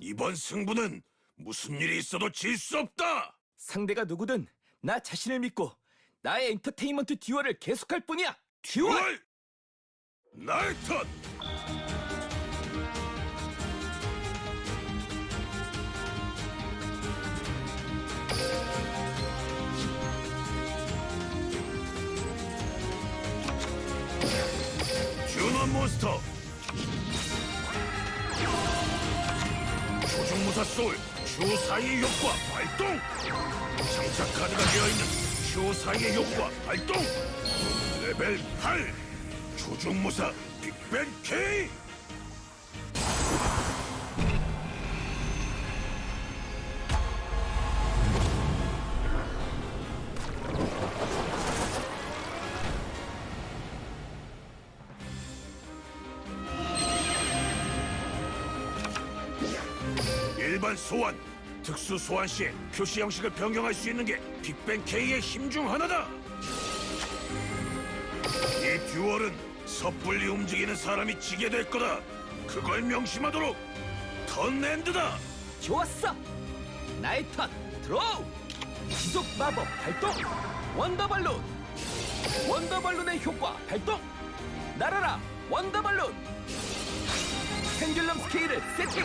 이번 승부는 무슨 일이 있어도 질 수 없다. 상대가 누구든 나 자신을 믿고 나의 엔터테인먼트 듀얼을 계속할 뿐이야. 듀얼! 듀얼! 나의 턴! 듀너 몬스터 조종무사 소울 슈사이의 효과 발동! 장착 카드가 되어있는 슈사이의 효과 발동! 레벨 8 조종무사 빅뱅 K 일반 소환, 특수 소환 시에 표시 형식을 변경할 수 있는 게 빅뱅 K의 힘 중 하나다. 이 듀얼은 섣불리 움직이는 사람이 지게 될 거다. 그걸 명심하도록. 턴랜드다. 좋았어! 나의 턴 드로우! 지속 마법 발동! 원더발룬! 원더발룬의 효과 발동! 날아라 원더발룬! 펜듈럼 스케일을 세팅!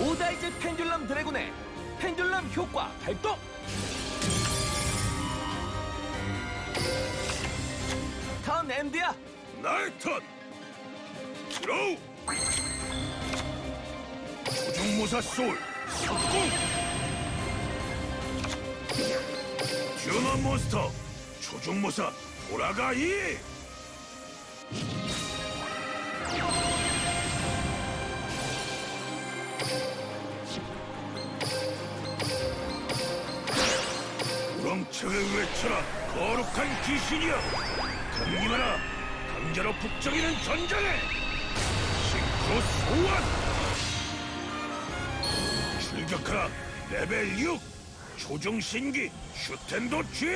오다이즈 펜듈럼 드래곤의 펜듈럼 효과 발동! 턴 엔드야! 나의 턴. 드로우. 조종모사 소울 석궁. 듀너 몬스터 조종모사 돌아가이. 우렁창을 외쳐라. 거룩한 귀신이여. 강림하라. 강제로 북적이는 전장에. 싱크로 소환. 출격하라. 레벨 6 조종신기. 슈텐도 G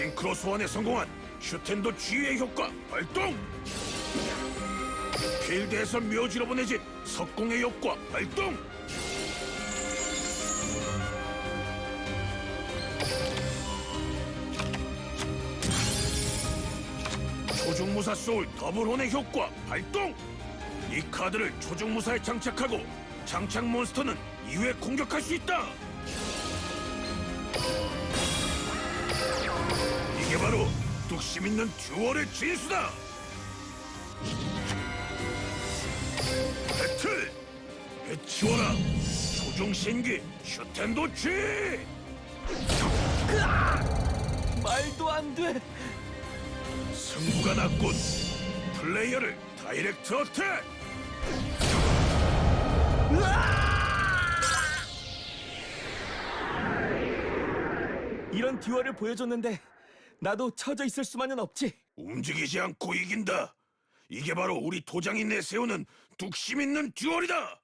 싱크로 소환에 성공한 슈텐도 G의 효과 발동! 필드에서 묘지로 보내진 석공의 효과 발동! 조종무사 소울 더블혼의 효과 발동! 이 카드를 조종무사에 장착하고 장착 몬스터는 이후에 공격할 수 있다 이게 바로 뚝심 있는 듀얼의 진수다 배틀! 해치워라! 조종신기 슈텐도 G! 말도 안 돼! 승부가 났군! 플레이어를 다이렉트 어택! 이런 듀얼을 보여줬는데 나도 처져 있을 수만은 없지. 움직이지 않고 이긴다! 이게 바로 우리 도장이 내세우는 뚝심 있는 듀얼이다!